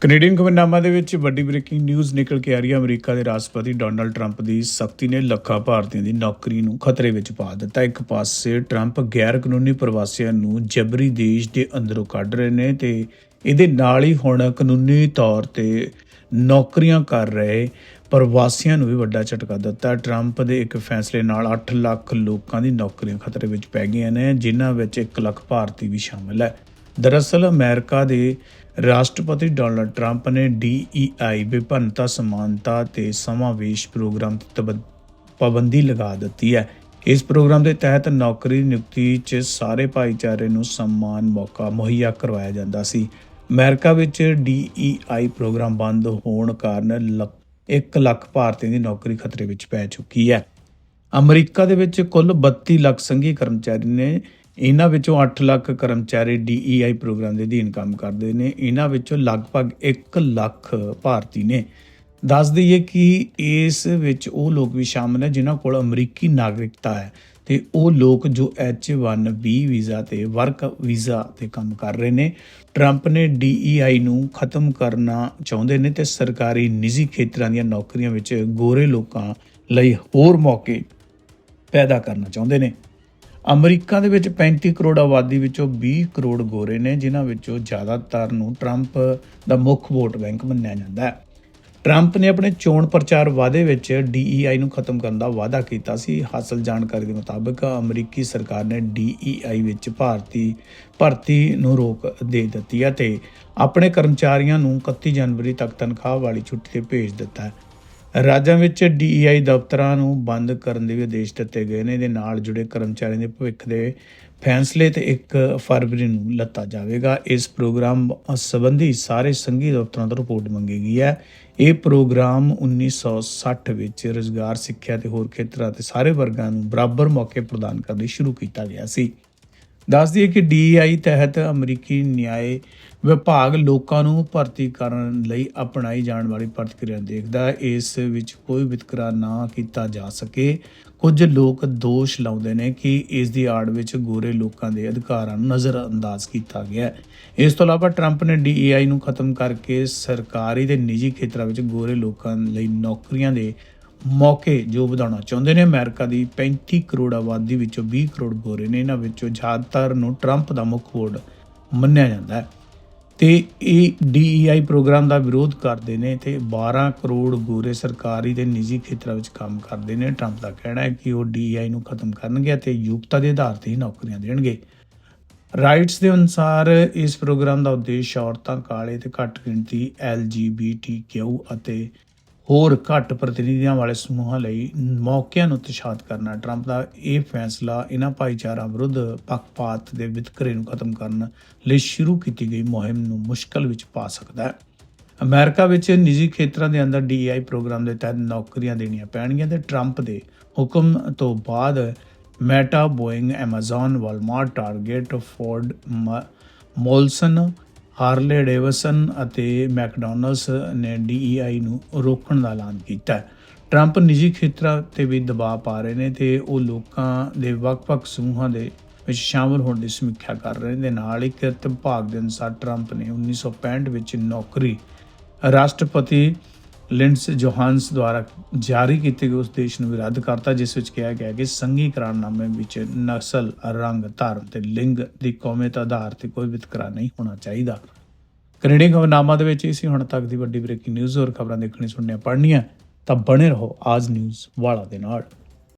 Canadian ਖਬਰਨਾਮਾ ਦੇ ਵਿੱਚ ਵੱਡੀ ਬ੍ਰੇਕਿੰਗ ਨਿਊਜ਼ ਨਿਕਲ ਕੇ ਆ ਰਹੀ ਹੈ। ਅਮਰੀਕਾ ਦੇ ਰਾਸ਼ਟਰਪਤੀ ਡੋਨਲਡ ਟਰੰਪ ਦੀ ਸਖਤੀ ਨੇ ਲੱਖਾਂ ਭਾਰਤੀਆਂ ਦੀ ਨੌਕਰੀ ਨੂੰ ਖਤਰੇ ਵਿੱਚ ਪਾ ਦਿੱਤਾ। ਇੱਕ ਪਾਸੇ ਟਰੰਪ ਗੈਰ ਕਾਨੂੰਨੀ ਪ੍ਰਵਾਸੀਆਂ ਨੂੰ ਜਬਰੀ ਦੇਸ਼ ਦੇ ਅੰਦਰੋਂ ਕੱਢ ਰਹੇ ਨੇ ਤੇ ਇਹਦੇ ਨਾਲ ਹੀ ਹੁਣ ਕਾਨੂੰਨੀ ਤੌਰ ਤੇ ਨੌਕਰੀਆਂ ਕਰ ਰਹੇ ਪ੍ਰਵਾਸੀਆਂ ਨੂੰ ਵੀ ਵੱਡਾ ਝਟਕਾ ਦਿੱਤਾ। ਟਰੰਪ ਦੇ ਇੱਕ ਫੈਸਲੇ ਨਾਲ 8 ਲੱਖ ਲੋਕਾਂ ਦੀ ਨੌਕਰੀਆਂ ਖਤਰੇ ਵਿੱਚ ਪੈ ਗਈਆਂ ਨੇ, ਜਿਨ੍ਹਾਂ ਵਿੱਚ 1 ਲੱਖ ਭਾਰਤੀ ਵੀ ਸ਼ਾਮਲ ਹੈ। ਦਰਅਸਲ ਅਮਰੀਕਾ ਦੇ ਰਾਸ਼ਟਰਪਤੀ ਡੋਨਲਡ ਟਰੰਪ ਨੇ DEI ਵਿਭਿੰਨਤਾ, ਸਮਾਨਤਾ ਤੇ ਸਮਾਵੇਸ਼ ਪ੍ਰੋਗਰਾਮ ਤੇ ਤਬ- ਪਾਬੰਦੀ ਲਗਾ ਦਿੱਤੀ ਹੈ। ਇਸ ਪ੍ਰੋਗਰਾਮ ਦੇ ਤਹਿਤ ਨੌਕਰੀ, ਨਿਯੁਕਤੀ 'ਚ ਸਾਰੇ ਭਾਈਚਾਰੇ ਨੂੰ ਸਮਾਨ ਮੌਕਾ ਮੁਹੱਈਆ ਕਰਵਾਇਆ ਜਾਂਦਾ ਸੀ। ਅਮਰੀਕਾ ਵਿੱਚ DEI ਪ੍ਰੋਗਰਾਮ ਬੰਦ ਹੋਣ ਕਾਰਨ 1 ਲੱਖ ਭਾਰਤੀਆਂ ਦੀ ਨੌਕਰੀ ਖਤਰੇ ਵਿੱਚ ਪੈ ਚੁੱਕੀ ਹੈ। ਅਮਰੀਕਾ ਦੇ ਵਿੱਚ ਕੁੱਲ 32 ਲੱਖ ਸੰਘੀ ਕਰਮਚਾਰੀ ਨੇ ਇਹਨਾਂ ਵਿੱਚੋਂ 8 ਲੱਖ ਕਰਮਚਾਰੀ DEI ਪ੍ਰੋਗਰਾਮ ਦੇ ਅਧੀਨ ਕੰਮ ਕਰਦੇ ਨੇ। ਇਹਨਾਂ ਵਿੱਚੋਂ ਲਗਭਗ 1 ਲੱਖ ਭਾਰਤੀ ਨੇ। ਦੱਸ ਦਈਏ ਕਿ ਇਸ ਵਿੱਚ ਉਹ ਲੋਕ ਵੀ ਸ਼ਾਮਲ ਨੇ ਜਿਨ੍ਹਾਂ ਕੋਲ ਅਮਰੀਕੀ ਨਾਗਰਿਕਤਾ ਹੈ ਤੇ ਉਹ ਲੋਕ ਜੋ H1B ਵੀਜ਼ਾ ਤੇ ਵਰਕ ਵੀਜ਼ਾ ਤੇ ਕੰਮ ਕਰ ਰਹੇ ਨੇ। ਟਰੰਪ ਨੇ DEI ਨੂੰ ਖਤਮ ਕਰਨਾ ਚਾਹੁੰਦੇ ਨੇ ਤੇ ਸਰਕਾਰੀ ਨਿੱਜੀ ਖੇਤਰਾਂ ਦੀਆਂ ਨੌਕਰੀਆਂ ਵਿੱਚ ਗੋਰੇ ਲੋਕਾਂ ਲਈ ਹੋਰ ਮੌਕੇ ਪੈਦਾ ਕਰਨਾ ਚਾਹੁੰਦੇ ਨੇ। ਅਮਰੀਕਾ ਦੇ ਵਿੱਚ 35 ਕਰੋੜ ਆਬਾਦੀ ਵਿੱਚੋਂ 20 ਕਰੋੜ ਗੋਰੇ ਨੇ, ਜਿਨ੍ਹਾਂ ਵਿੱਚੋਂ ਜ਼ਿਆਦਾਤਰ ਨੂੰ ਟਰੰਪ ਦਾ ਮੁੱਖ ਵੋਟ ਬੈਂਕ ਮੰਨਿਆ ਜਾਂਦਾ ਹੈ। ਟਰੰਪ ਨੇ ਆਪਣੇ ਚੋਣ ਪ੍ਰਚਾਰ ਵਾਅਦੇ ਵਿੱਚ DEI ਨੂੰ ਖਤਮ ਕਰਨ ਦਾ ਵਾਅਦਾ ਕੀਤਾ ਸੀ। ਹਾਸਲ ਜਾਣਕਾਰੀ ਦੇ ਮੁਤਾਬਕ ਅਮਰੀਕੀ ਸਰਕਾਰ ਨੇ DEI ਵਿੱਚ ਭਾਰਤੀ ਭਰਤੀ ਨੂੰ ਰੋਕ ਦੇ ਦਿੱਤੀ ਹੈ ਤੇ ਆਪਣੇ ਕਰਮਚਾਰੀਆਂ ਨੂੰ 31 ਜਨਵਰੀ ਤੱਕ ਤਨਖਾਹ ਵਾਲੀ ਛੁੱਟੀ ਤੇ ਭੇਜ ਦਿੱਤਾ ਹੈ। ਰਾਜਾਂ ਵਿੱਚ DEI ਦਫ਼ਤਰਾਂ ਨੂੰ ਬੰਦ ਕਰਨ ਦੇ ਵੀ ਆਦੇਸ਼ ਦਿੱਤੇ ਗਏ ਨੇ। ਇਹਦੇ ਨਾਲ ਜੁੜੇ ਕਰਮਚਾਰੀਆਂ ਦੇ ਭਵਿੱਖ ਦੇ ਫੈਸਲੇ ਤੇ 1 ਫਰਵਰੀ ਨੂੰ ਲੱਤਾ ਜਾਵੇਗਾ। ਇਸ ਪ੍ਰੋਗਰਾਮ ਸੰਬੰਧੀ ਸਾਰੇ ਸੰਘੀ ਦਫ਼ਤਰਾਂ ਤੋਂ ਰਿਪੋਰਟ ਮੰਗੀ ਗਈ ਹੈ। ਇਹ ਪ੍ਰੋਗਰਾਮ 1960 ਵਿੱਚ ਰੁਜ਼ਗਾਰ, ਸਿੱਖਿਆ ਤੇ ਹੋਰ ਖੇਤਰਾਂ ਤੇ ਸਾਰੇ ਵਰਗਾਂ ਨੂੰ ਬਰਾਬਰ ਮੌਕੇ ਪ੍ਰਦਾਨ ਕਰਨ ਲਈ ਸ਼ੁਰੂ ਕੀਤਾ ਗਿਆ ਸੀ। ਦੱਸ ਦਈਏ ਕਿ DEI ਤਹਿਤ ਅਮਰੀਕੀ ਨਿਆਏ ਵਿਭਾਗ ਲੋਕਾਂ ਨੂੰ ਭਰਤੀ ਕਰਨ ਲਈ ਅਪਣਾਈ ਜਾਣ ਵਾਲੀ ਪ੍ਰਤੀਕਿਰਿਆ ਦੇਖਦਾ ਹੈ। ਇਸ ਵਿੱਚ ਕੋਈ ਵਿਤਕਰਾ ਨਾ ਕੀਤਾ ਜਾ ਸਕੇ। ਕੁਝ ਲੋਕ ਦੋਸ਼ ਲਾਉਂਦੇ ਨੇ ਕਿ ਇਸ ਦੀ ਆੜ ਵਿੱਚ ਗੋਰੇ ਲੋਕਾਂ ਦੇ ਅਧਿਕਾਰਾਂ ਨੂੰ ਨਜ਼ਰਅੰਦਾਜ਼ ਕੀਤਾ ਗਿਆ ਹੈ। ਇਸ ਤੋਂ ਇਲਾਵਾ ਟਰੰਪ ਨੇ DEI ਨੂੰ ਖਤਮ ਕਰਕੇ ਸਰਕਾਰੀ ਤੇ ਨਿੱਜੀ ਖੇਤਰਾਂ ਵਿੱਚ ਗੋਰੇ ਲੋਕਾਂ ਲਈ ਨੌਕਰੀਆਂ ਦੇ ਮੌਕੇ ਜੋ ਵਧਾਉਣਾ ਚਾਹੁੰਦੇ ਨੇ, ਅਮਰੀਕਾ ਦੀ 35 ਕਰੋੜ ਆਬਾਦੀ ਵਿੱਚੋਂ 20 ਕਰੋੜ ਗੋਰੇ ਨੇ। ਇਹਨਾਂ ਵਿੱਚੋਂ ਜ਼ਿਆਦਾਤਰ ਨੂੰ ਟਰੰਪ ਦਾ ਮੁੱਖ ਵੋਟ ਮੰਨਿਆ ਜਾਂਦਾ ਹੈ। ਤੇ ਇਹ DEI ਪ੍ਰੋਗਰਾਮ ਦਾ ਵਿਰੋਧ ਕਰਦੇ ਨੇ ਤੇ 12 ਕਰੋੜ ਗੋਰੇ ਸਰਕਾਰੀ ਤੇ ਨਿੱਜੀ ਖੇਤਰਾਂ ਵਿੱਚ ਕੰਮ ਕਰਦੇ ਨੇ। ਟਰੰਪ ਦਾ ਕਹਿਣਾ ਹੈ ਕਿ ਉਹ DEI ਨੂੰ ਖਤਮ ਕਰਨਗੇ ਅਤੇ ਯੋਗਤਾ ਦੇ ਆਧਾਰ ਤੇ ਹੀ ਨੌਕਰੀਆਂ ਦੇਣਗੇ। ਰਾਈਟਸ ਦੇ ਅਨੁਸਾਰ ਇਸ ਪ੍ਰੋਗਰਾਮ ਦਾ ਉਦੇਸ਼ ਔਰਤਾਂ ਕਾਲੇ ਤੇ ਘੱਟ ਗਿਣਤੀ LGBTQ ਅਤੇ ਹੋਰ ਘੱਟ ਪ੍ਰਤੀਨਿਧੀਆਂ ਵਾਲੇ ਸਮੂਹਾਂ ਲਈ ਮੌਕਿਆਂ ਨੂੰ ਉਤਸ਼ਾਹਿਤ ਕਰਨਾ। ਟਰੰਪ ਦਾ ਇਹ ਫੈਸਲਾ ਇਹਨਾਂ ਭਾਈਚਾਰਾ ਵਿਰੁੱਧ ਪੱਖਪਾਤ ਦੇ ਵਿਤਕਰੇ ਨੂੰ ਖਤਮ ਕਰਨ ਲਈ ਸ਼ੁਰੂ ਕੀਤੀ ਗਈ ਮੁਹਿੰਮ ਨੂੰ ਮੁਸ਼ਕਲ ਵਿੱਚ ਪਾ ਸਕਦਾ ਹੈ। ਅਮਰੀਕਾ ਵਿੱਚ ਨਿੱਜੀ ਖੇਤਰਾਂ ਦੇ ਅੰਦਰ DEI ਪ੍ਰੋਗਰਾਮ ਦੇ ਤਹਿਤ ਨੌਕਰੀਆਂ ਦੇਣੀਆਂ ਪੈਣਗੀਆਂ ਤੇ ਟਰੰਪ ਦੇ ਹੁਕਮ ਤੋਂ ਬਾਅਦ Meta Boeing Amazon Walmart Target Ford Molson Harley Davidson ਅਤੇ ਮੈਕਡੋਨਲਡਸ ਨੇ DEI ਨੂੰ ਰੋਕਣ ਦਾ ਐਲਾਨ ਕੀਤਾ ਹੈ। ਟਰੰਪ ਨਿੱਜੀ ਖੇਤਰਾਂ ਤੇ ਵੀ ਦਬਾਅ ਪਾ ਰਹੇ ਨੇ ਤੇ ਉਹ ਲੋਕਾਂ ਦੇ ਵੱਖ-ਵੱਖ ਸਮੂਹਾਂ ਦੇ ਵਿੱਚ ਸ਼ਾਮਲ ਹੋਣ ਦੀ ਸਮੀਖਿਆ ਕਰ ਰਹੇ ਨੇ। ਦੇ ਨਾਲ ਹੀ ਕਿਰਤ ਵਿਭਾਗ ਦੇ ਅਨੁਸਾਰ ਟਰੰਪ ਨੇ 1965 ਵਿੱਚ ਨੌਕਰੀ ਰਾਸ਼ਟਰਪਤੀ ਲਿੰਡਸ ਜੋਹਾਨਸ ਦੁਆਰਾ ਜਾਰੀ ਕੀਤੇ ਗਏ ਉਸ ਦੇਸ਼ ਨੂੰ ਵੀ ਰੱਦ ਕਰਤਾ, ਜਿਸ ਵਿੱਚ ਕਿਹਾ ਗਿਆ ਕਿ ਸੰਘੀ ਕਰਾਰਨਾਮੇ ਵਿੱਚ ਨਸਲ ਰੰਗ, ਧਰਮ ਤੇ ਲਿੰਗ ਦੀ ਕੌਮੀਅਤ ਆਧਾਰ ਤੇ ਕੋਈ ਵਿਤਕਰਾ ਨਹੀਂ ਹੋਣਾ ਚਾਹੀਦਾ। ਕੈਨੇਡੀਅਨ ਖਬਰਨਾਮਾ ਦੇ ਵਿੱਚ ਇਸੇ ਹੁਣ ਤੱਕ ਦੀ ਵੱਡੀ ਬ੍ਰੇਕਿੰਗ ਨਿਊਜ਼, ਹੋਰ ਖਬਰਾਂ ਦੇਖਣੀ ਸੁਣਨੀਆਂ ਪੜ੍ਹਨੀਆਂ ਤਾਂ ਬਣੇ ਰਹੋ ਆਜ ਨਿਊਜ਼ ਵਾਲਾ ਦੇ ਨਾਲ।